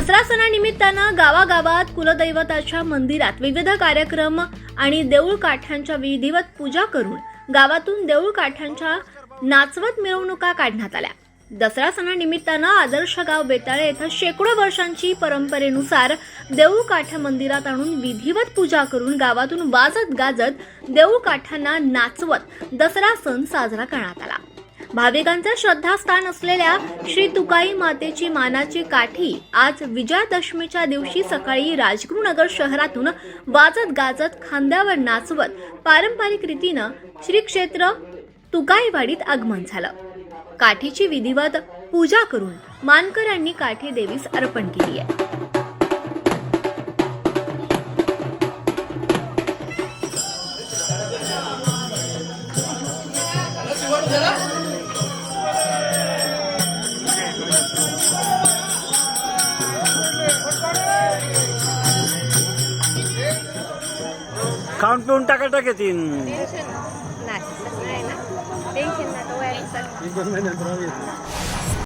दसरा सणानिमित्तानं गावागावात कुलदैवताच्या मंदिरात विविध कार्यक्रम आणि देऊळ काठ्यांच्या विधिवत पूजा करून गावातून देऊळ काठ्यांच्या नाचवत मिरवणुका काढण्यात आल्या. दसरा सणानिमित्तानं आदर्श गाव बेताळे येथे शेकडो वर्षांची परंपरेनुसार देऊळ काठ मंदिरात आणून विधिवत पूजा करून गावातून वाजत गाजत देऊळ काठ्यांना नाचवत दसरा सण साजरा करण्यात आला. भाविकांचे श्रद्धास्थान असलेल्या श्री तुकाई मातेची मानाची काठी आज विजयादशमीच्या दिवशी सकाळी राजगुरुनगर शहरातून वाजत गाजत खांद्यावर नाचवत पारंपरिक रीतीनं श्री क्षेत्र तुकाईवाडीत आगमन झालं. काठीची विधिवत पूजा करून मानकरांनी काठी देवीस अर्पण केली आहे. खाऊन पिऊन टाका टाकायची टेन्शन नाही ना. टेन्शन